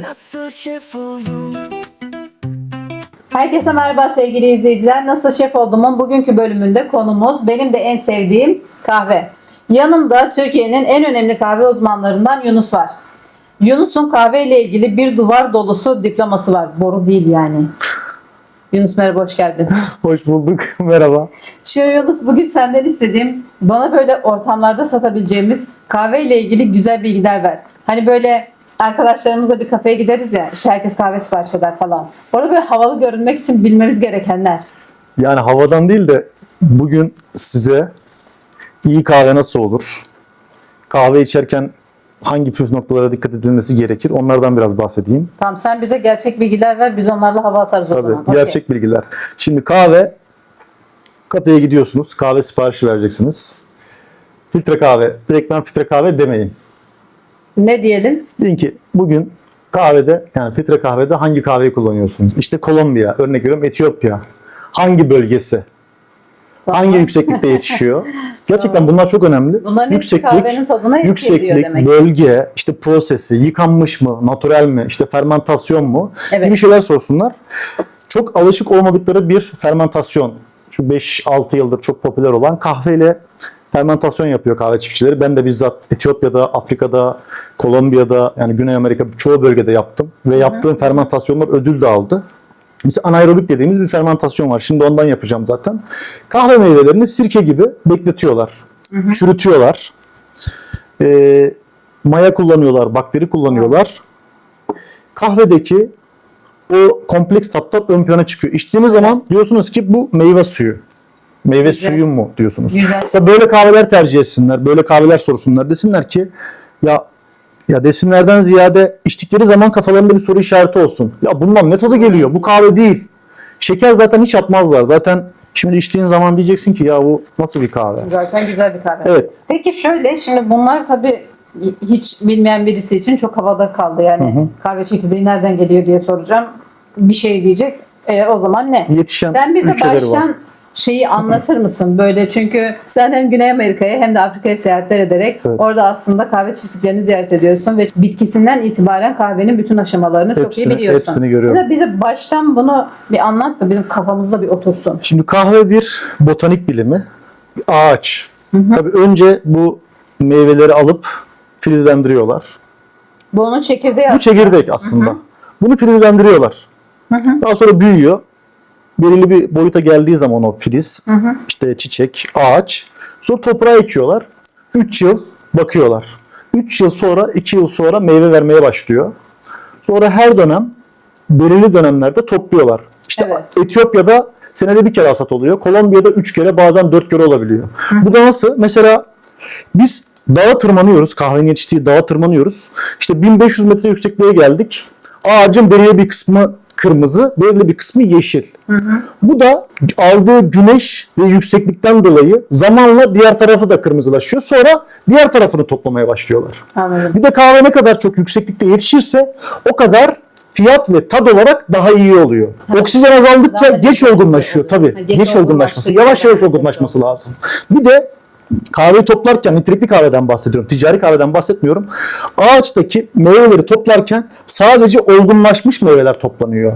Nasıl şef oldum? Herkese merhaba sevgili izleyiciler. Nasıl Şef Oldum'un bugünkü bölümünde konumuz benim de en sevdiğim kahve. Yanımda Türkiye'nin en önemli kahve uzmanlarından Yunus var. Yunus'un kahve ile ilgili bir duvar dolusu diploması var. Boru değil yani. Yunus merhaba hoş geldin. Hoş bulduk. Merhaba. Şimdi Yunus bugün senden istediğim bana böyle ortamlarda satabileceğimiz kahve ile ilgili güzel bilgiler ver. Hani böyle arkadaşlarımızla bir kafeye gideriz ya işte herkes kahve sipariş eder falan. Orada böyle havalı görünmek için bilmemiz gerekenler. Yani havadan değil de bugün size iyi kahve nasıl olur? Kahve içerken hangi püf noktalara dikkat edilmesi gerekir? Onlardan biraz bahsedeyim. Tamam sen bize gerçek bilgiler ver biz onlarla hava atarız o Tabii zaman. Okey. gerçek bilgiler. Şimdi kahve kafeye gidiyorsunuz. Kahve siparişi vereceksiniz. Filtre kahve. Direkt ben filtre kahve demeyin. Ne diyelim? Deyin ki bugün kahvede yani filtre kahvede hangi kahveyi kullanıyorsunuz? İşte Kolombiya, örnek veriyorum Etiyopya. Hangi bölgesi? Tamam. Hangi yükseklikte yetişiyor? Gerçekten bunlar çok önemli. Bunların hepsi kahvenin tadına yükseklik, demek. bölge, işte prosesi, yıkanmış mı, natürel mi, işte fermentasyon mu Evet. gibi şeyler sorsunlar. Çok alışık olmadıkları bir fermentasyon. Şu 5-6 yıldır çok popüler olan kahveyle fermentasyon yapıyor kahve çiftçileri. Ben de bizzat Etiyopya'da, Afrika'da, Kolombiya'da yani Güney Amerika çoğu bölgede yaptım. Ve yaptığım fermentasyonlar ödül de aldı. Mesela anaerobik dediğimiz bir fermentasyon var. Şimdi ondan yapacağım zaten. Kahve meyvelerini sirke gibi bekletiyorlar. Çürütüyorlar. Ee, maya kullanıyorlar, bakteri kullanıyorlar. Kahvedeki o kompleks tatlar ön plana çıkıyor. İçtiğiniz zaman diyorsunuz ki bu meyve suyu. Meyve Güzel. suyu mu diyorsunuz. Güzel. Mesela böyle kahveler tercih etsinler. Böyle kahveler sorsunlar. Desinler ki ya ya desinlerden ziyade içtikleri zaman kafalarında bir soru işareti olsun. Ya bundan ne tadı geliyor? Bu kahve değil. Şeker zaten hiç atmazlar. Zaten şimdi içtiğin zaman diyeceksin ki ya bu nasıl bir kahve? Zaten güzel bir kahve. Evet. Peki şöyle şimdi bunlar tabii hiç bilmeyen birisi için çok havada kaldı. Yani kahve çekirdeği nereden geliyor diye soracağım. Bir şey diyecek. E, o zaman ne? Yetişen Sen bize var. Şeyi anlatır mısın böyle çünkü sen hem Güney Amerika'ya hem de Afrika'ya seyahatler ederek Evet. orada aslında kahve çiftliklerini ziyaret ediyorsun ve bitkisinden itibaren kahvenin bütün aşamalarını çok iyi Hepsini- biliyorsun. hepsini görüyorum. Bir de bize baştan bunu bir anlat da bizim kafamızda bir otursun. Şimdi kahve bir botanik bilimi. Bir ağaç. Tabii önce bu meyveleri alıp filizlendiriyorlar. Bu onun çekirdeği Bu aslında. çekirdek aslında. Bunu filizlendiriyorlar. Daha sonra büyüyor. Belirli bir boyuta geldiği zaman o filiz, işte çiçek, ağaç. Sonra toprağa ekiyorlar. 3 yıl bakıyorlar. 3 yıl sonra, 2 yıl sonra meyve vermeye başlıyor. Sonra her dönem belirli dönemlerde topluyorlar. İşte Evet. Etiyopya'da senede bir kere hasat oluyor. Kolombiya'da 3 kere bazen 4 kere olabiliyor. Bu da nasıl? Mesela biz dağa tırmanıyoruz. Kahvenin yetiştiği dağa tırmanıyoruz. İşte 1500 metre yüksekliğe geldik. Ağacın belirli bir kısmı kırmızı, belirli bir kısmı yeşil. Bu da aldığı güneş ve yükseklikten dolayı zamanla diğer tarafı da kırmızılaşıyor. Sonra diğer tarafını toplamaya başlıyorlar. Anladım. Bir de kahve ne kadar çok yükseklikte yetişirse o kadar fiyat ve tad olarak daha iyi oluyor. Oksijen azaldıkça Daha geç olgunlaşıyor tabii. Ha, Geç, geç olgunlaşması. Yavaş yavaş olgunlaşması lazım. Bir de kahveyi toplarken nitelikli kahveden bahsediyorum. Ticari kahveden bahsetmiyorum. Ağaçtaki meyveleri toplarken sadece olgunlaşmış meyveler toplanıyor.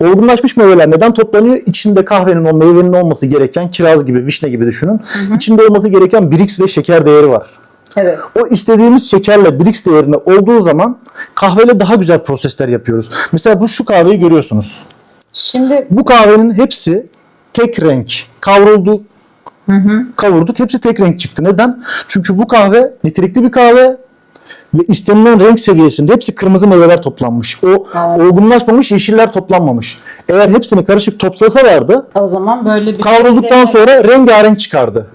Olgunlaşmış meyveler neden toplanıyor? İçinde kahvenin o meyvenin olması gereken kiraz gibi, vişne gibi düşünün. İçinde olması gereken Brix ve şeker değeri var. Evet. O istediğimiz şekerle Brix değerinde olduğu zaman kahveyle daha güzel prosesler yapıyoruz. Mesela bu şu kahveyi görüyorsunuz. Şimdi Bu kahvenin hepsi tek renk. Kavruldu, kavurduk. Hepsi tek renk çıktı. Neden? Çünkü bu kahve nitelikli bir kahve ve istenilen renk seviyesinde hepsi kırmızı meyveler toplanmış. O Evet. olgunlaşmamış yeşiller toplanmamış. Eğer hepsini karışık toplasalardı o zaman böyle bir kavrulduktan şey sonra rengarenk çıkardı.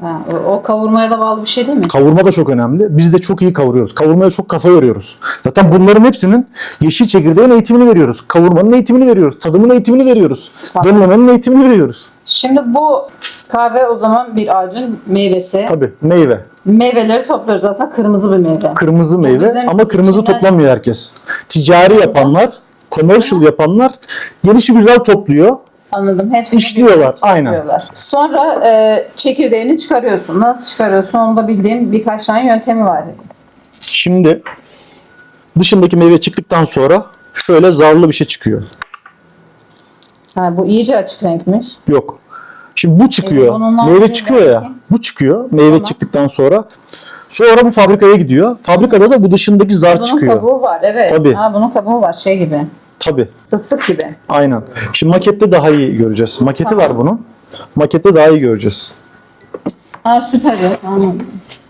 Ha, o, o kavurmaya da bağlı bir şey değil mi? Kavurma da çok önemli. Biz de çok iyi kavuruyoruz. Kavurmaya çok kafa yoruyoruz. Zaten bunların hepsinin yeşil çekirdeğin eğitimini veriyoruz. Kavurmanın eğitimini veriyoruz. Tadımın eğitimini veriyoruz. Tamam. Demlemenin eğitimini veriyoruz. Şimdi bu kahve o zaman bir ağacın meyvesi. Tabii meyve. Meyveleri topluyoruz aslında kırmızı bir meyve. Kırmızı meyve bizim ama kırmızı içine- toplamıyor herkes. Ticari yapanlar, commercial yapanlar gelişi güzel topluyor. Anladım. Hepsini İşliyorlar, aynen. topluyorlar. Sonra e, çekirdeğini çıkarıyorsun. Nasıl çıkarıyorsun? Onu da bildiğim birkaç tane yöntemi var. Şimdi dışındaki meyve çıktıktan sonra şöyle zarlı bir şey çıkıyor. Ha, bu iyice açık renkmiş. Yok. Şimdi bu çıkıyor. Evet, meyve çıkıyor ya. Bu çıkıyor. Meyve Tamam. çıktıktan sonra. Sonra bu fabrikaya gidiyor. Fabrikada da bu dışındaki zar Bunun çıkıyor. kabuğu var evet. Tabii. Ha, bunun kabuğu var şey gibi. Tabii. Fıstık gibi. Aynen. Şimdi makette daha iyi göreceğiz. Maketi Tamam. var bunun. Makette daha iyi göreceğiz. Ha süper. Anladım.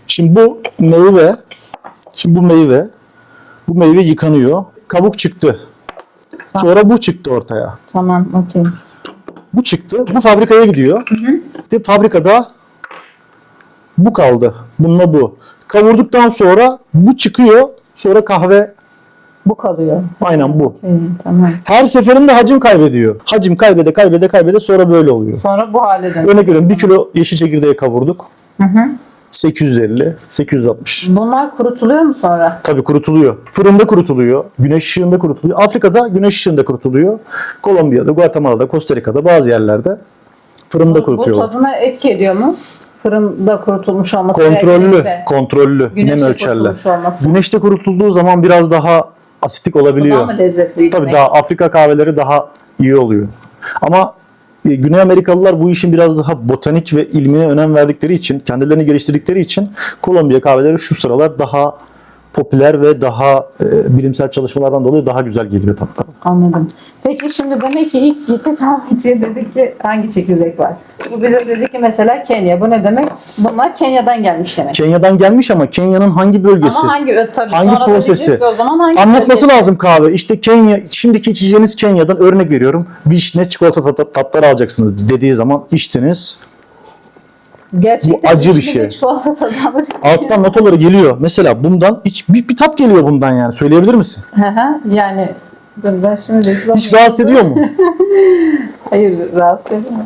Şimdi bu meyve, şimdi bu meyve, bu meyve yıkanıyor. Kabuk çıktı. Sonra bu çıktı ortaya. Tamam okey. Bu çıktı. Bu fabrikaya gidiyor. İşte fabrikada bu kaldı. Bununla bu. Kavurduktan sonra bu çıkıyor. Sonra kahve Bu kalıyor. aynen bu. Okey, tamam. Her seferinde hacim kaybediyor. Hacim kaybede kaybede kaybede sonra böyle oluyor. Sonra bu hale dönüyor. Örnek veriyorum 1 kilo yeşil çekirdeği kavurduk. Hı hı. 850, 860. Bunlar kurutuluyor mu sonra? Tabii kurutuluyor. Fırında kurutuluyor. Güneş ışığında kurutuluyor. Afrika'da güneş ışığında kurutuluyor. Kolombiya'da, Guatemala'da, Costa Rica'da bazı yerlerde fırında Bu kurutuyorlar. tadına etki ediyor mu? Fırında kurutulmuş olması Kontrollü, güneşte- kontrollü güneşte nem ölçerler. kurutulmuş olması. Güneşte kurutulduğu zaman biraz daha asitik olabiliyor. Daha mı lezzetli? Tabii demek? daha Afrika kahveleri daha iyi oluyor. Ama Güney Amerikalılar bu işin biraz daha botanik ve ilmine önem verdikleri için, kendilerini geliştirdikleri için Kolombiya kahveleri şu sıralar daha popüler ve daha e, bilimsel çalışmalardan dolayı daha güzel geliyor tatları. Anladım. Peki şimdi demek ki ilk gitti kahveciye dedik ki hangi çekirdek var? Bu bize dedi ki mesela Kenya. Bu ne demek? Bunlar Kenya'dan gelmiş demek. Kenya'dan gelmiş ama Kenya'nın hangi bölgesi? Ama hangi ö- tabii Hangi sonra prosesi? ki O zaman hangi Anlatması bölgesi? lazım kahve. İşte Kenya, şimdiki içeceğiniz Kenya'dan örnek veriyorum. Vişne, çikolata tat- tatları alacaksınız dediği zaman içtiniz. Gerçekten Bu acı bir şey. çikolata alır. Alttan notaları geliyor. Mesela bundan hiç bir, bir tat geliyor bundan yani. Söyleyebilir misin? Hı hı, yani dur ben şimdi rezil Hiç rahatsız ediyor mu? Hayır rahatsız etmiyor.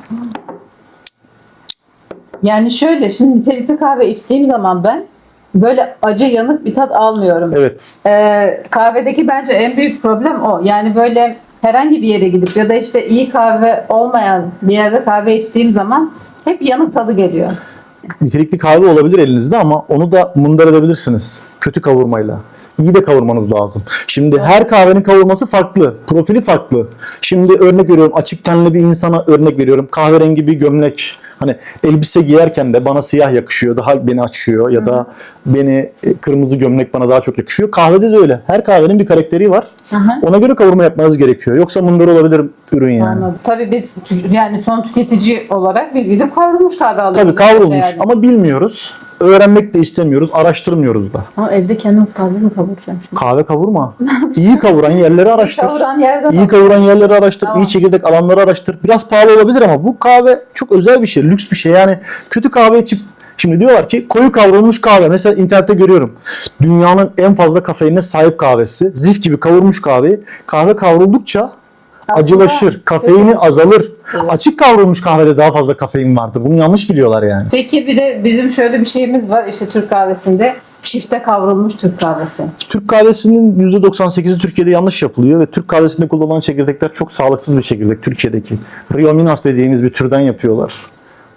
Yani şöyle şimdi nitelikli kahve içtiğim zaman ben böyle acı yanık bir tat almıyorum. Evet. Ee, kahvedeki bence en büyük problem o. Yani böyle herhangi bir yere gidip ya da işte iyi kahve olmayan bir yerde kahve içtiğim zaman hep yanık tadı geliyor. Nitelikli kahve olabilir elinizde ama onu da mundar edebilirsiniz. Kötü kavurmayla. İyi de kavurmanız lazım. Şimdi her kahvenin kavurması farklı. Profili farklı. Şimdi örnek veriyorum açık tenli bir insana örnek veriyorum. Kahverengi bir gömlek. Hani elbise giyerken de bana siyah yakışıyor. Daha beni açıyor ya da beni e, kırmızı gömlek bana daha çok yakışıyor. Kahvede de öyle. Her kahvenin bir karakteri var. hı. Ona göre kavurma yapmanız gerekiyor. Yoksa mundar olabilir ürün yani. Anladım. Tabii biz yani son tüketici olarak biz gidip kavrulmuş kahve alıyoruz. Tabii kavrulmuş Yani. ama bilmiyoruz. Öğrenmek de istemiyoruz. Araştırmıyoruz da. Ama evde kendim kahve mi kavuracağım şimdi? Kahve kavurma. İyi kavuran yerleri araştır. Kavuran yerden İyi kavuran yerleri araştır. Tamam. iyi çekirdek alanları araştır. Biraz pahalı olabilir ama bu kahve çok özel bir şey. Lüks bir şey. Yani kötü kahve içip Şimdi diyorlar ki koyu kavrulmuş kahve. Mesela internette görüyorum. Dünyanın en fazla kafeine sahip kahvesi. Zif gibi kavurmuş kahveyi. Kahve kavruldukça Aslında acılaşır. Kafeini kötü. azalır. Evet. Açık kavrulmuş kahvede daha fazla kafein vardır. Bunu yanlış biliyorlar yani. Peki bir de bizim şöyle bir şeyimiz var işte Türk kahvesinde çifte kavrulmuş Türk kahvesi. Türk kahvesinin %98'i Türkiye'de yanlış yapılıyor ve Türk kahvesinde kullanılan çekirdekler çok sağlıksız bir çekirdek Türkiye'deki. Rio Minas dediğimiz bir türden yapıyorlar.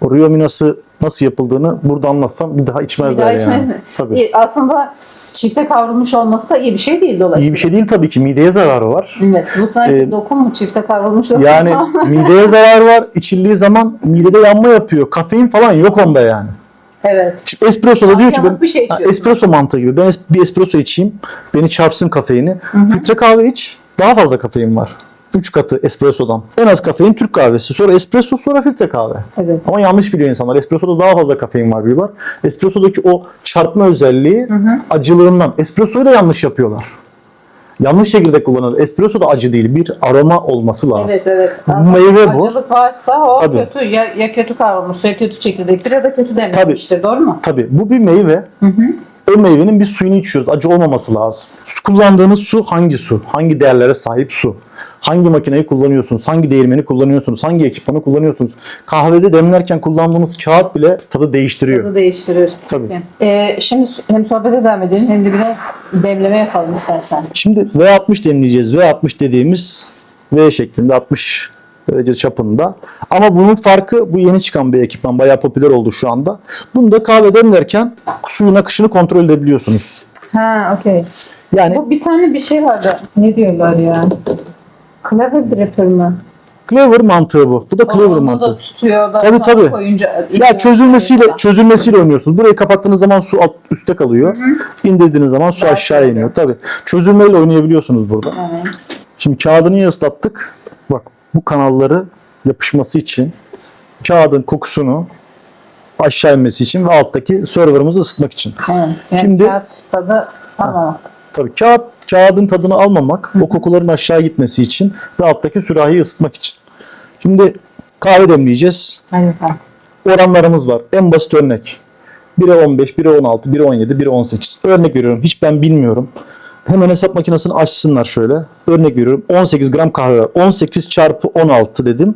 O Rio Minas'ı nasıl yapıldığını burada anlatsam bir daha Bir içmezler daha yani. içmez mi? Tabii. İyi, Aslında çifte kavrulmuş olması da iyi bir şey değil dolayısıyla. İyi bir şey değil tabii ki. Mideye zararı var. Evet. Sanki Ee, dokun mu çifte kavrulmuş dokun Yani mideye zarar var. İçildiği zaman midede yanma yapıyor. Kafein falan yok onda yani. evet. Şimdi espresso'da diyor ki ben bir şey Ha, espresso mantığı gibi. Ben bir espresso içeyim. Beni çarpsın kafeini. Filtre kahve iç. Daha fazla kafein var. 3 katı espressodan. En az kafein Türk kahvesi. Sonra espresso sonra filtre kahve. Evet. Ama yanlış biliyor insanlar. Espressoda daha fazla kafein var bir var. Espressodaki o çarpma özelliği acılığından. Espressoyu da yanlış yapıyorlar. Yanlış çekirdek kullanılır. Espresso da acı değil. Bir aroma olması lazım. Evet evet. Bu meyve bu. Acılık varsa o Tabii. kötü ya, ya kötü kavrulmuşsa ya kötü çekirdektir ya da kötü demlenmiştir. Doğru mu? Tabii bu bir meyve. O meyvenin bir suyunu içiyoruz. Acı olmaması lazım. Su kullandığınız su hangi su? Hangi değerlere sahip su? Hangi makineyi kullanıyorsunuz? Hangi değirmeni kullanıyorsunuz? Hangi ekipmanı kullanıyorsunuz? Kahvede demlerken kullandığımız kağıt bile tadı değiştiriyor. Tadı değiştirir. Tabii. Peki. Ee, şimdi hem sohbete devam edelim hem de biraz demleme yapalım istersen. Şimdi V60 demleyeceğiz. V60 dediğimiz V şeklinde 60 derece çapında. Ama bunun farkı bu yeni çıkan bir ekipman. Bayağı popüler oldu şu anda. Bunu da kahve demlerken suyun akışını kontrol edebiliyorsunuz. Ha okey. Yani Bu bir tane bir şey vardı. Ne diyorlar ya? Clever Dripper mı? clever mantığı bu. Bu da clever Onu mantığı. da tutuyor. Da Tabii, sonra tabii. Koyunca Ya çözülmesiyle çözülmesiyle oynuyorsunuz. Burayı kapattığınız zaman su alt üstte kalıyor. İndirdiğiniz zaman su Daha aşağı iniyor. Tabii. Çözülmeyle oynayabiliyorsunuz burada. Evet. Şimdi kağıdı niye ıslattık? Bu kanalları yapışması için kağıdın kokusunu aşağı inmesi için ve alttaki serverımızı ısıtmak için. Evet. Yani Şimdi- kağıt tadı ama Tabii kağıt, kağıdın tadını almamak, o kokuların aşağı gitmesi için ve alttaki sürahiyi ısıtmak için. Şimdi kahve demleyeceğiz. Hadi bakalım. Oranlarımız var. En basit örnek. 1'e 15, 1'e 16, 1'e 17, 1'e 18. Örnek veriyorum. Hiç ben bilmiyorum. Hemen hesap makinesini açsınlar şöyle. Örnek veriyorum. 18 gram kahve var. 18 çarpı 16 dedim.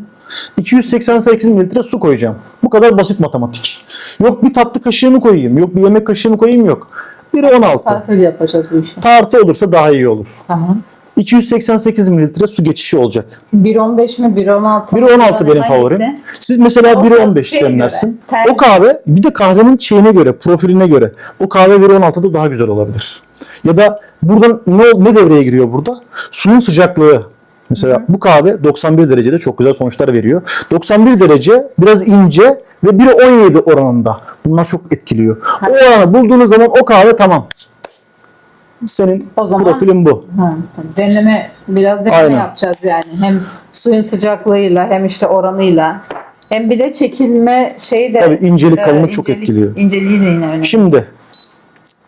288 mililitre su koyacağım. Bu kadar basit matematik. Yok bir tatlı kaşığı mı koyayım? Yok bir yemek kaşığı mı koyayım? Yok. 1'e 16. Sarfeli yapacağız bu işi. Tartı olursa daha iyi olur. Tamam. 288 mililitre su geçişi olacak. 1.15 mi 1.16 mı? 1.16 benim favorim. Siz mesela O 1.15 şeye demlersin. O kahve bir de kahvenin şeyine göre, profiline göre. O kahve 1.16'da daha güzel olabilir. Ya da buradan ne, ne devreye giriyor burada? Suyun sıcaklığı. Mesela bu kahve 91 derecede çok güzel sonuçlar veriyor. 91 derece biraz ince ve 1'e 17 oranında. Bunlar çok etkiliyor. O oranı bulduğunuz zaman o kahve tamam. Senin O zaman- profilin bu. Tamam. Deneme biraz deneme Aynen. yapacağız yani. Hem suyun sıcaklığıyla hem işte oranıyla. Hem bir de çekilme şeyi de Tabii incelik, e, kalınlık çok etkiliyor. İnceliği de yine önemli. Şimdi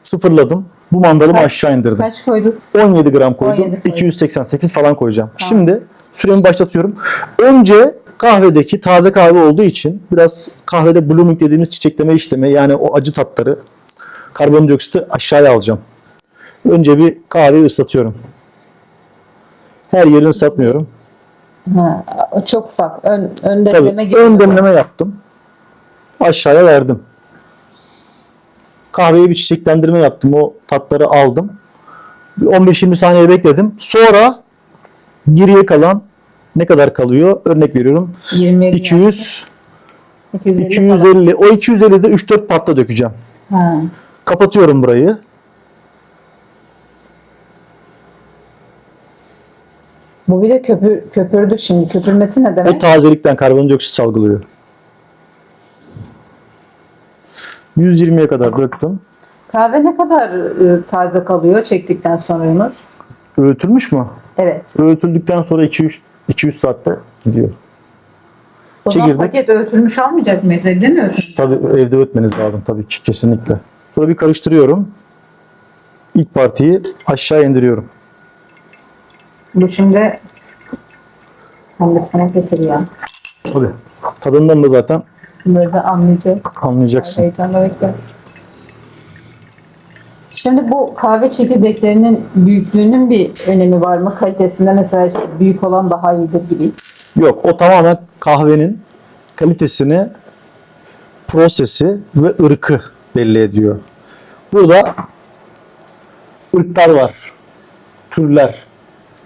sıfırladım. Bu mandalımı Kaç- aşağı indirdim. Kaç koyduk? 17 gram koydum. 17 koydum. 288 falan koyacağım. Şimdi süremi başlatıyorum. Önce kahvedeki taze kahve olduğu için biraz kahvede blooming dediğimiz çiçekleme işlemi yani o acı tatları karbondioksiti aşağıya alacağım. Önce bir kahveyi ıslatıyorum. Her yerini ıslatmıyorum. Ha, çok ufak. Ön, ön Tabii demleme gibi. ön demleme yaptım. Aşağıya verdim. Kahveye bir çiçeklendirme yaptım. O tatları aldım. Bir 15-20 saniye bekledim. Sonra geriye kalan ne kadar kalıyor? Örnek veriyorum. 20 200, 250, 250. O 250'de 3-4 patta dökeceğim. Ha. Kapatıyorum burayı. Bu bir de köpür, köpürdü şimdi. Köpürmesi ne O demek? tazelikten karbondioksit salgılıyor. 120'ye kadar döktüm. Kahve ne kadar e, taze kalıyor çektikten sonra Yunus? Öğütülmüş mü? Evet. Öğütüldükten sonra 2-3 200 saatte gidiyor. O zaman Çekirdek. paket öğütülmüş almayacak mıyız? Evde mi öğütülmüş? Tabii evde ötmeniz lazım tabii ki kesinlikle. Sonra bir karıştırıyorum. İlk partiyi aşağı indiriyorum. Bu şimdi ben de sana keser ya. Tabii. Tadından da zaten Bunları da anlayacağız. anlayacaksın. Heyecanla bekliyorum. Şimdi bu kahve çekirdeklerinin büyüklüğünün bir önemi var mı? Kalitesinde mesela işte büyük olan daha iyidir gibi. Yok o tamamen kahvenin kalitesini, prosesi ve ırkı belli ediyor. Burada ırklar var. Türler.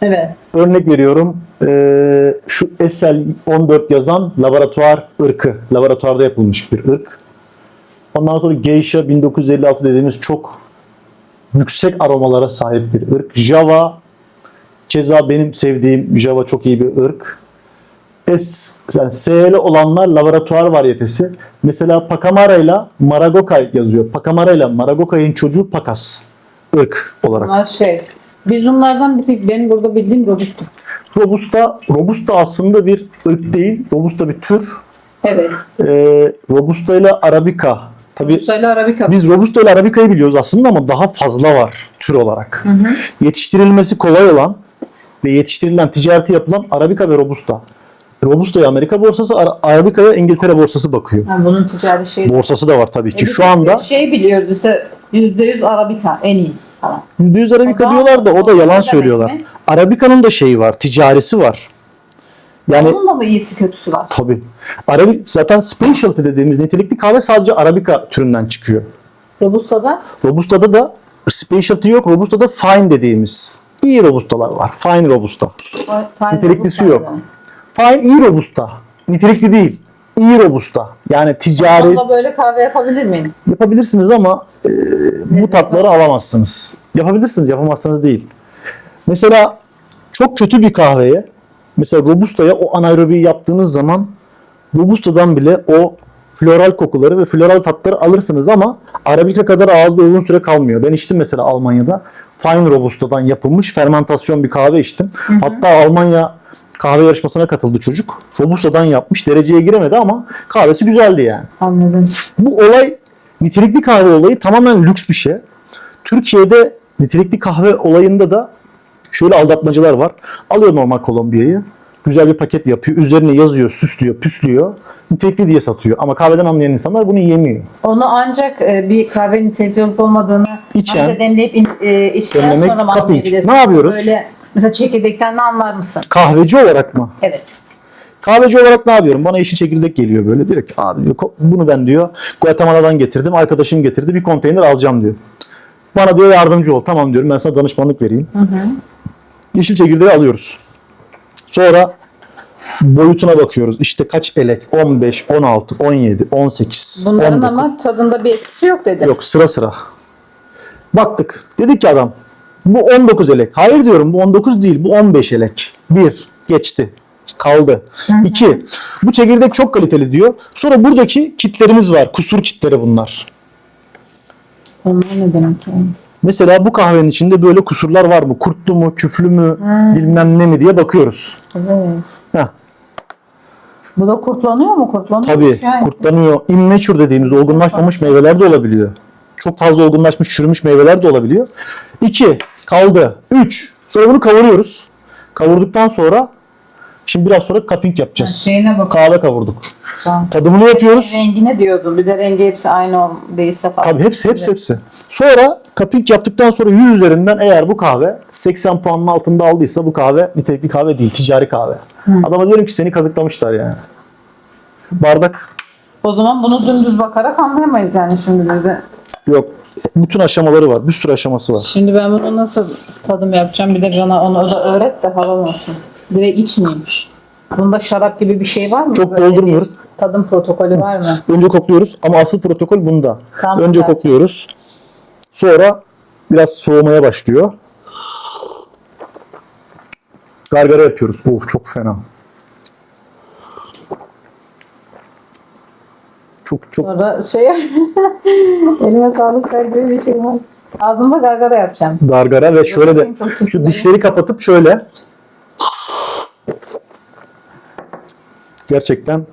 Evet. Örnek veriyorum. eee, şu SL14 yazan laboratuvar ırkı. Laboratuvarda yapılmış bir ırk. Ondan sonra Geisha 1956 dediğimiz çok yüksek aromalara sahip bir ırk. Java keza benim sevdiğim Java çok iyi bir ırk. S yani SL olanlar laboratuvar varyetesi. Mesela Pacamara ile Maragokay yazıyor. Pacamara ile Maragokay'ın çocuğu Pakas ırk olarak. Bunlar şey. Biz bunlardan bir tek benim burada bildiğim robustu. Robusta, Robusta aslında bir ırk değil. Robusta bir tür. Evet. Ee, Robusta ile Arabica. Tabii Robusta'yla Arabica. biz Robusta ile Arabica'yı biliyoruz aslında ama daha fazla var tür olarak. Yetiştirilmesi kolay olan ve yetiştirilen, ticareti yapılan Arabica ve Robusta. Robusta'ya Amerika borsası, Ara- Arabica'ya İngiltere borsası bakıyor. Ha, bunun ticari şeyi. Borsası da var tabii ki. Bir Şu anda şey biliyoruz işte %100 Arabica en iyi falan. %100 Arabica O da- diyorlar da o da yalan söylüyorlar. mi? Arabica'nın da şeyi var, ticaresi var. Yani Onun da mı iyisi kötüsü var? Tabii. Arabik zaten specialty dediğimiz nitelikli kahve sadece Arabica türünden çıkıyor. Robusta'da Robusta'da da specialty yok. Robusta'da fine dediğimiz iyi robustalar var. Fine robusta. fine Niteliklisi Robusta yok. yani. Fine iyi robusta. Nitelikli değil. İyi robusta. Yani ticari Onunla böyle kahve yapabilir miyim? yapabilirsiniz ama e, bu tatları alamazsınız. Yapabilirsiniz, yapamazsınız değil. Mesela çok kötü bir kahveye, mesela Robusta'ya o anaerobiyi yaptığınız zaman Robusta'dan bile o floral kokuları ve floral tatları alırsınız ama Arabica kadar ağızda uzun süre kalmıyor. Ben içtim mesela Almanya'da Fine Robusta'dan yapılmış fermentasyon bir kahve içtim. Hatta Almanya kahve yarışmasına katıldı çocuk. Robusta'dan yapmış. Dereceye giremedi ama kahvesi güzeldi yani. Anladım. Bu olay nitelikli kahve olayı tamamen lüks bir şey. Türkiye'de nitelikli kahve olayında da şöyle aldatmacılar var. Alıyor normal Kolombiya'yı. Güzel bir paket yapıyor. Üzerine yazıyor, süslüyor, püslüyor. Nitelikli diye satıyor. Ama kahveden anlayan insanlar bunu yemiyor. Onu ancak e, bir kahve nitelikli olup olmadığını İçen- kahvede demleyip in, e, içtikten Demlemek, sonra mı anlayabilirsin? Ne yapıyoruz? Böyle mesela çekirdekten ne anlar mısın? Kahveci olarak mı? Evet. Kahveci olarak ne yapıyorum? Bana işi çekirdek geliyor böyle. Diyor ki abi diyor, bunu ben diyor Guatemala'dan getirdim. Arkadaşım getirdi. Bir konteyner alacağım diyor. Bana diyor yardımcı ol. Tamam diyorum ben sana danışmanlık vereyim. Yeşil çekirdeği alıyoruz. Sonra boyutuna bakıyoruz. İşte kaç elek? 15, 16, 17, 18, Bunların 19. ama tadında bir etkisi yok dedi. Yok sıra sıra. Baktık. Dedik ki adam bu 19 elek. Hayır diyorum bu 19 değil bu 15 elek. Bir geçti. Kaldı. İki. Bu çekirdek çok kaliteli diyor. Sonra buradaki kitlerimiz var. Kusur kitleri bunlar. Onlar ne demek yani? Mesela bu kahvenin içinde böyle kusurlar var mı? Kurtlu mu, küflü mü, bilmem ne mi diye bakıyoruz. Evet. Heh, Bu da kurtlanıyor mu? Kurtlanıyor tabii yani. kurtlanıyor. Immature dediğimiz olgunlaşmamış meyveler de olabiliyor. Çok fazla olgunlaşmış, çürümüş meyveler de olabiliyor. İki, kaldı. Üç, sonra bunu kavuruyoruz. Kavurduktan sonra şimdi biraz sonra cupping yapacağız. Şeyine bak. Kahve kavurduk. Tamam. Tadımını yapıyoruz. Rengine diyordun. Bir de rengi hepsi aynı ol değilse falan. Tabii hepsi hepsi hepsi. Sonra cupping yaptıktan sonra 100 üzerinden eğer bu kahve 80 puanın altında aldıysa bu kahve nitelikli kahve değil, ticari kahve. Adama diyorum ki seni kazıklamışlar yani. Bardak O zaman bunu dümdüz bakarak anlayamayız yani şimdi de. yok. Bütün aşamaları var. Bir sürü aşaması var. Şimdi ben bunu nasıl tadım yapacağım? Bir de bana onu da öğret de havalı olsun. Direkt içmeyeyim. Bunda şarap gibi bir şey var mı? Çok Böyle bir doldurmuyoruz. Tadım protokolü var mı? Önce kokluyoruz ama asıl protokol bunda. Tamam, Önce zaten. kokluyoruz. Sonra biraz soğumaya başlıyor. Gargara yapıyoruz. Of çok fena. Çok çok Sonra şey elime sağlık ver gibi bir şey var. Ağzımda gargara yapacağım. gargara ve şöyle de şu dişleri kapatıp şöyle gerçekten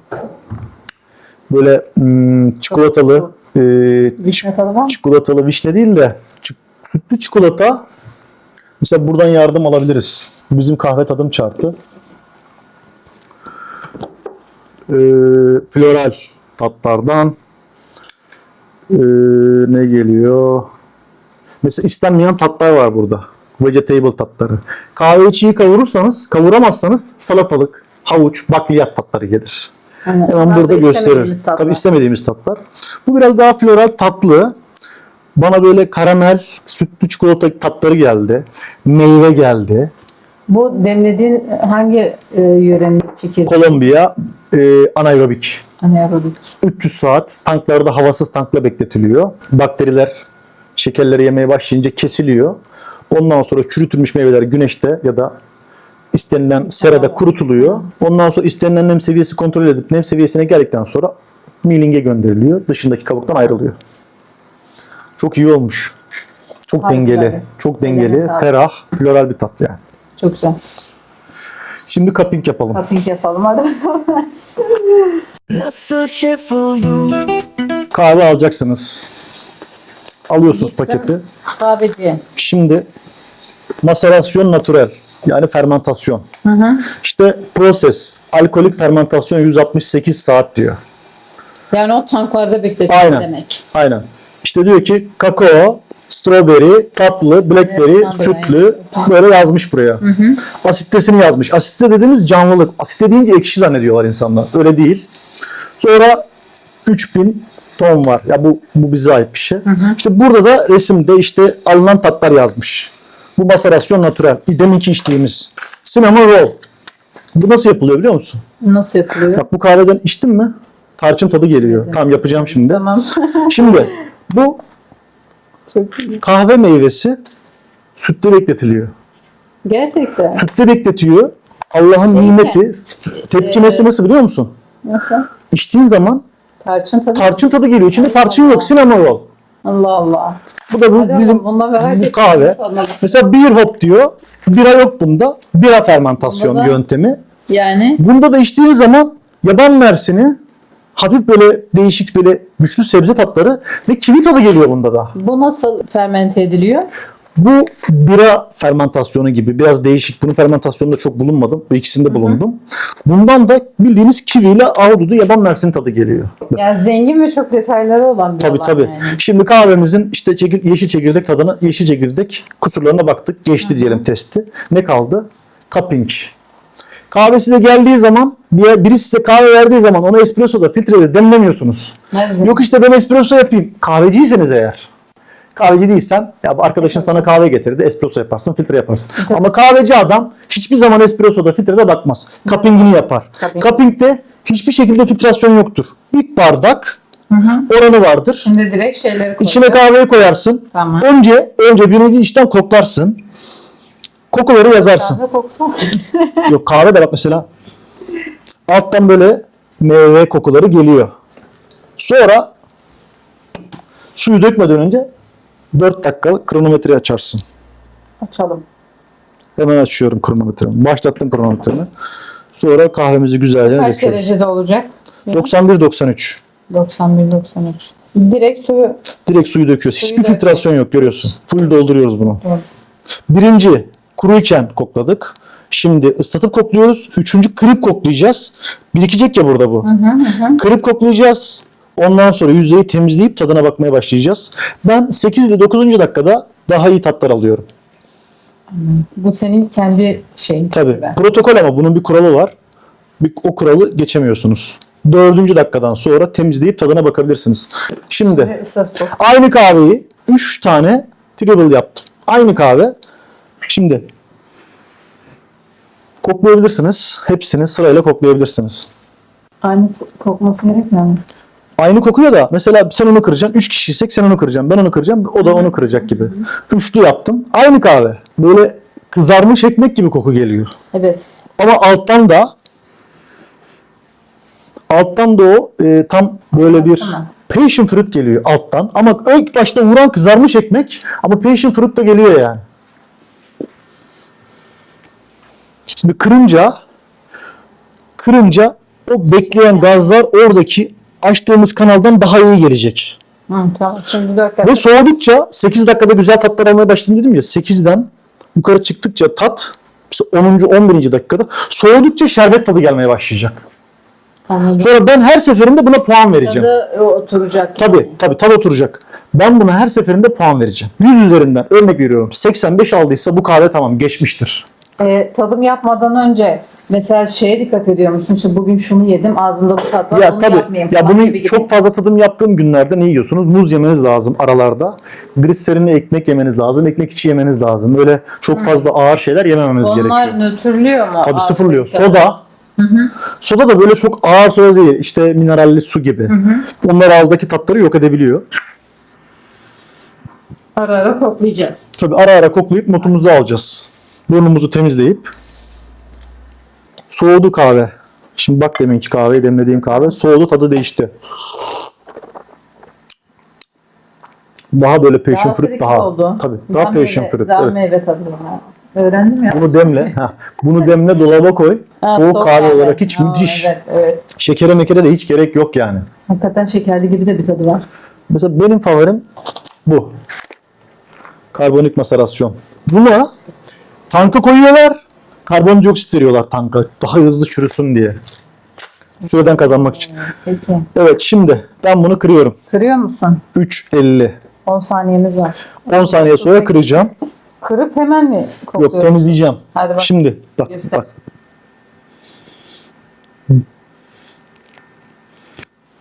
böyle hmm, çikolatalı e, Vişne çikolatalı vişne değil de sütlü çikolata mesela buradan yardım alabiliriz. Bizim kahve tadım çarptı. Ee, floral tatlardan ee, ne geliyor? Mesela istenmeyen tatlar var burada. Vegetable tatları. Kahveyi çiğ kavurursanız, kavuramazsanız salatalık, havuç, bakliyat tatları gelir. Yani Hemen burada gösterir. tatlar. Tabii istemediğimiz tatlar. Bu biraz daha floral tatlı. Bana böyle karamel, sütlü çikolata tatları geldi. Meyve geldi. Bu demlediğin hangi e, yörenin çekirdeği? Kolombiya e, anaerobik. Anaerobik. 300 saat tanklarda havasız tankla bekletiliyor. Bakteriler şekerleri yemeye başlayınca kesiliyor. Ondan sonra çürütülmüş meyveler güneşte ya da istenilen serada kurutuluyor. Ondan sonra istenilen nem seviyesi kontrol edip nem seviyesine geldikten sonra milling'e gönderiliyor. Dışındaki kabuktan ayrılıyor. Çok iyi olmuş. Çok Harika. dengeli. Çok dengeli, ferah, floral bir tat yani. Çok güzel. Şimdi cupping yapalım. Kapıyı yapalım hadi. Nasıl şef oldum Kahve alacaksınız. Alıyorsunuz Gittim. paketi. Kahveci. Şimdi maserasyon natürel yani fermentasyon. İşte proses alkolik fermentasyon 168 saat diyor. Yani o tanklarda bekletiyor Aynen. demek. Aynen. İşte diyor ki kakao, strawberry, tatlı, blackberry, Evet, sütlü böyle yazmış buraya. Asitesini yazmış. Asite dediğimiz canlılık. Asite deyince ekşi zannediyorlar insanlar. Öyle değil. Sonra 3000 ton var. Ya bu bu bize ait bir şey. İşte burada da resimde işte alınan tatlar yazmış. Bu maserasyon natürel. Deminki içtiğimiz. Cinnamon roll. Bu nasıl yapılıyor biliyor musun? Nasıl yapılıyor? Bak bu kahveden içtin mi? Tarçın tadı geliyor. Tamam yapacağım şimdi. Tamam. Şimdi bu Çok iyi. Kahve meyvesi sütte bekletiliyor. Gerçekten. Sütte bekletiyor. Allah'ın Şey nimeti. Tepkimesi nasıl biliyor musun? Nasıl? İçtiğin zaman Tarçın tadı. tarçın tadı geliyor. İçinde tarçın yok, sinemol. Allah Allah. Bu da bu Hadi bizim bu kahve. Mesela bir hop diyor. Bira yok bunda. Bira fermentasyon Bunda da- yöntemi. Yani Bunda da içtiğin zaman yaban mersini hafif böyle değişik böyle güçlü sebze tatları ve kivi tadı geliyor bunda da. bu nasıl fermente ediliyor? Bu bira fermentasyonu gibi biraz değişik. Bunun fermentasyonunda çok bulunmadım. Bu ikisinde bulundum. Bundan da bildiğiniz kivi ile ahududu yaban mersini tadı geliyor. Yani zengin ve çok detayları olan bir Tabii alan tabii. yani. Şimdi kahvemizin işte çekir, yeşil çekirdek tadına, yeşil çekirdek kusurlarına baktık. Geçti diyelim testi. Ne kaldı? Cupping. Kahve size geldiği zaman, bir, biri size kahve verdiği zaman onu espressoda, filtrede demlemiyorsunuz. Nerede? Yok işte ben espresso yapayım. Kahveciyseniz eğer. Kahveci değilsen ya arkadaşın sana kahve getirdi espresso yaparsın filtre yaparsın. Ama kahveci adam hiçbir zaman espressoda filtrede bakmaz. Cupping'ini yapar. Cupping. Cupping'de hiçbir şekilde filtrasyon yoktur. Bir bardak Hı hı. oranı vardır. Şimdi direkt şeyleri İçine koyacağız. kahveyi koyarsın. Tamam. Önce önce birinci işten koklarsın. Kokuları yazarsın. Kahve kokusu. Yok kahve de bak mesela alttan böyle meyve kokuları geliyor. Sonra suyu dökmeden önce 4 dakikalık kronometreyi açarsın. Açalım. Hemen açıyorum kronometremi. Başlattım kronometremi. Sonra kahvemizi güzelce Kaç döküyoruz. derecede olacak? 91-93. 91 93. Direkt suyu Direkt suyu döküyoruz. Suyu Hiçbir döküyoruz. filtrasyon yok görüyorsun. Full dolduruyoruz bunu. Evet. Birinci kuruyken kokladık. Şimdi ıslatıp kokluyoruz. Üçüncü kırıp koklayacağız. Birikecek ya burada bu. hı hı hı. Kırıp koklayacağız. Ondan sonra yüzeyi temizleyip tadına bakmaya başlayacağız. Ben 8 ile 9. dakikada daha iyi tatlar alıyorum. Bu senin kendi şeyin. Tabii. gibi. Protokol ama bunun bir kuralı var. Bir, o kuralı geçemiyorsunuz. Dördüncü dakikadan sonra temizleyip tadına bakabilirsiniz. Şimdi aynı kahveyi 3 tane triple yaptım. Aynı kahve. Şimdi koklayabilirsiniz. Hepsini sırayla koklayabilirsiniz. Aynı kokması gerekmiyor mu? Aynı kokuyor da mesela sen onu kıracaksın. Üç kişiysek sen onu kıracaksın. Ben onu kıracağım. O da onu kıracak gibi. Üçlü yaptım. Aynı kahve. Böyle kızarmış ekmek gibi koku geliyor. Evet. Ama alttan da alttan da o e, tam böyle bir passion fruit geliyor alttan. Ama ilk başta vuran kızarmış ekmek ama passion fruit da geliyor yani. Şimdi kırınca kırınca o bekleyen gazlar oradaki açtığımız kanaldan daha iyi gelecek. Hı, tamam. Şimdi 4 Ve dakika. soğudukça 8 dakikada güzel tatlar almaya başladım dedim ya 8'den yukarı çıktıkça tat işte 10. 11. dakikada soğudukça şerbet tadı gelmeye başlayacak. Anladım. Sonra ben her seferinde buna puan vereceğim. Tadı oturacak. Tabii tabii tad oturacak. Ben buna her seferinde puan vereceğim. 100 üzerinden örnek veriyorum. 85 aldıysa bu kahve tamam geçmiştir. E, tadım yapmadan önce mesela şeye dikkat ediyor musun? İşte bugün şunu yedim ağzımda bu tat var Ya bunu tabii yapmayayım ya bunu gibi gibi. çok fazla tadım yaptığım günlerde ne yiyorsunuz? Muz yemeniz lazım aralarda. Gliserinli ekmek yemeniz lazım. Ekmek içi yemeniz lazım. Öyle çok fazla ağır şeyler yememeniz gerekiyor. Onlar nötrlüyor mu? Tabii sıfırlıyor. tadı? Soda. Soda da böyle çok ağır soda değil. İşte mineralli su gibi. Onlar ağızdaki tatları yok edebiliyor. Ara ara koklayacağız. Tabii ara ara koklayıp notumuzu alacağız. Burnumuzu temizleyip soğudu kahve. Şimdi bak deminki kahveyi demlediğim kahve soğudu tadı değişti. Daha böyle passion Daha fruit daha. oldu. Tabii daha, passion meyve, fruit. Daha evet. meyve tadı var. Öğrendim ya. Bunu demle. ha, bunu demle dolaba koy. Ha, soğuk kahve olarak hiç Ha, müthiş. Evet, evet. Şekere mekere de hiç gerek yok yani. Hakikaten şekerli gibi de bir tadı var. Mesela benim favorim bu. Karbonik maserasyon. Buna tanka koyuyorlar. Karbondioksit veriyorlar tanka. Daha hızlı çürüsün diye. Süreden kazanmak için. Peki. Evet şimdi ben bunu kırıyorum. Kırıyor musun? 3.50. 10 saniyemiz var. 10 saniye sonra kıracağım. Kırıp hemen mi kokluyoruz? Yok temizleyeceğim. Hadi bak. Şimdi bak Göster. bak.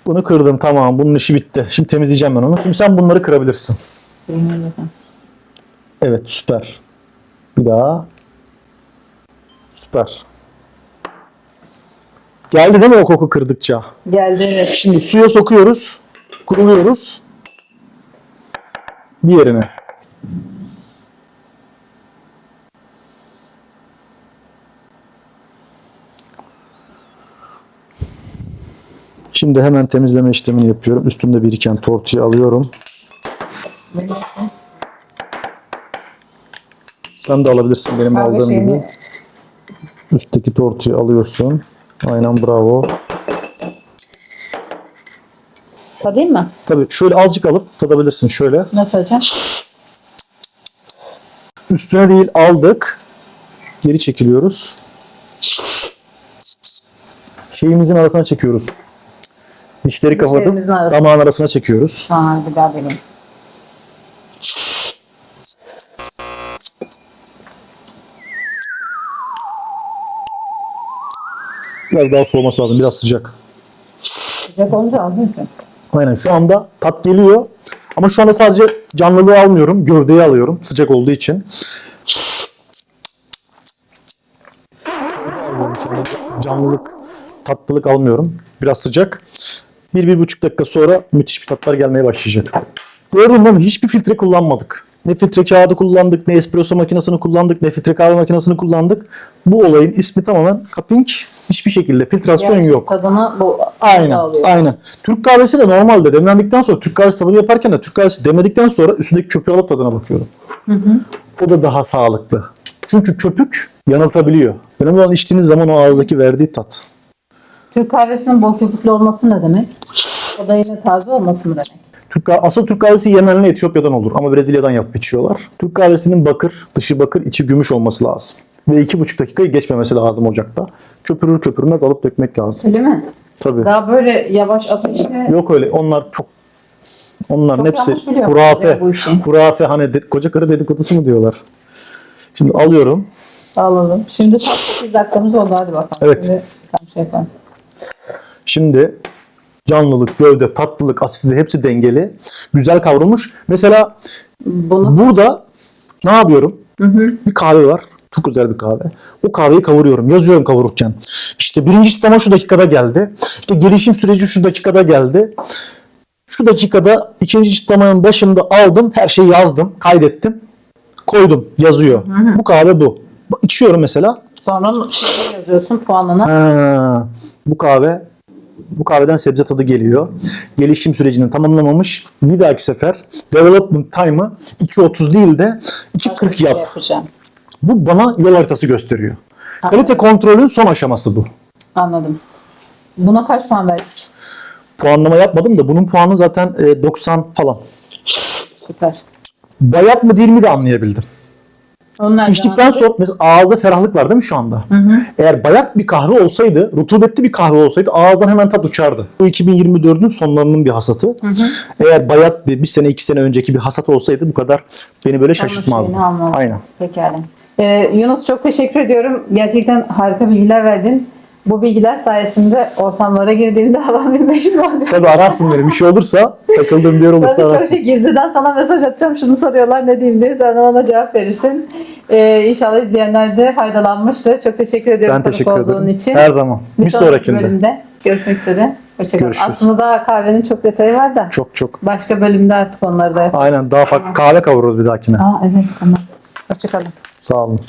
Bunu kırdım tamam bunun işi bitti. Şimdi temizleyeceğim ben onu. Şimdi sen bunları kırabilirsin. Evet süper. Bir daha. Süper. Geldi değil mi o koku kırdıkça? Geldi evet. Şimdi suya sokuyoruz. Kuruluyoruz. diğerine. Şimdi hemen temizleme işlemini yapıyorum. Üstünde biriken tortuyu alıyorum. Sen de alabilirsin benim Kahve aldığım gibi. şeyini Üstteki tortuyu alıyorsun. Aynen bravo. tadayım mı? Tabii şöyle azıcık alıp tadabilirsin şöyle. Nasıl hocam? Üstüne değil aldık. Geri çekiliyoruz. Şeyimizin arasına çekiyoruz. Dişleri kapatıp damağın arasına çekiyoruz. Ha, bir daha deneyim. Biraz daha soğuması lazım. Biraz sıcak. Sıcak olunca aldım ki. Aynen şu anda tat geliyor. Ama şu anda sadece canlılığı almıyorum. Gövdeyi alıyorum. Sıcak olduğu için. Canlılık, tatlılık almıyorum. Biraz sıcak. Bir, bir buçuk dakika sonra müthiş bir tatlar gelmeye başlayacak. Gördün değil mi? Hiçbir filtre kullanmadık. Ne filtre kağıdı kullandık, ne espresso makinesini kullandık, ne filtre kahve makinesini kullandık. Bu olayın ismi tamamen cupping. Hiçbir şekilde filtrasyon Gerçek yok. Tadını bu Aynen, alıyor. aynen. Türk kahvesi de normalde demlendikten sonra Türk kahvesi tadımı yaparken de Türk kahvesi demledikten sonra üstündeki köpüğü alıp tadına bakıyorum. O da daha sağlıklı. Çünkü köpük yanıltabiliyor. Önemli olan içtiğiniz zaman o ağızdaki verdiği tat. Türk kahvesinin bol köpüklü olması ne demek? O da yine taze olması mı demek? Türk asıl Türk kahvesi Yemen'le Etiyopya'dan olur ama Brezilya'dan yapıp içiyorlar. Türk kahvesinin bakır, dışı bakır, içi gümüş olması lazım. Ve iki buçuk dakikayı geçmemesi lazım ocakta. Köpürür köpürmez alıp dökmek lazım. Öyle mi? Tabii. Daha böyle yavaş ateşle Yok öyle. Onlar çok onların Çok hepsi hurafe. Hurafe hani de- koca karı dedikodusu mu diyorlar. Şimdi alıyorum. alalım. Şimdi tam 8 dakikamız oldu hadi bakalım. Evet. Şimdi tam şey yapalım. Şimdi canlılık, gövde, tatlılık, asitli hepsi dengeli. Güzel kavrulmuş. Mesela Bunu burada ne yapıyorum? Bir kahve var. Çok güzel bir kahve. O kahveyi kavuruyorum. Yazıyorum kavururken. İşte birinci çıtlama şu dakikada geldi. İşte gelişim süreci şu dakikada geldi. Şu dakikada ikinci çıtlamanın başında aldım. Her şeyi yazdım. Kaydettim. Koydum. Yazıyor. Bu kahve bu. İçiyorum mesela. sonra şey yazıyorsun puanını. Ha, bu kahve bu kahveden sebze tadı geliyor. Gelişim sürecini tamamlamamış. Bir dahaki sefer development time'ı 2.30 değil de 2.40 Şey yap. yapacağım. Bu bana yol haritası gösteriyor. Kalite kontrolün son aşaması bu. Anladım. Buna kaç puan verdin? Puanlama yapmadım da bunun puanı zaten e, 90 falan. Süper. Bayat mı değil mi de anlayabildim. Onlar İçtikten sonra mesela ağızda ferahlık var değil mi şu anda? Eğer bayat bir kahve olsaydı, rutubetli bir kahve olsaydı ağızdan hemen tat uçardı. Bu 2024'ün sonlarının bir hasatı. Eğer bayat bir, bir sene iki sene önceki bir hasat olsaydı bu kadar beni böyle şaşırtmazdı. Aynen. Pekala. Ee, Yunus çok teşekkür ediyorum. Gerçekten harika bilgiler verdin. Bu bilgiler sayesinde ortamlara girdiğimde adam bir meşgul olacak. Tabii ararsın beni bir şey olursa takıldığım bir yer olursa Tabii çok ararsın. şey gizliden sana mesaj atacağım. Şunu soruyorlar ne diyeyim diye. Sen bana cevap verirsin. Ee, inşallah izleyenler de faydalanmıştır. Çok teşekkür ediyorum Ben teşekkür olduğun ederim. için. Her zaman. Bir, sonrakinde. bölümde görüşmek üzere. Hoşçakalın. Aslında daha kahvenin çok detayı var da. Çok çok. Başka bölümde artık onları da yaparız. Aynen daha farklı kahve kavururuz bir dahakine. Aa evet tamam. Hoşçakalın. Sağ olun.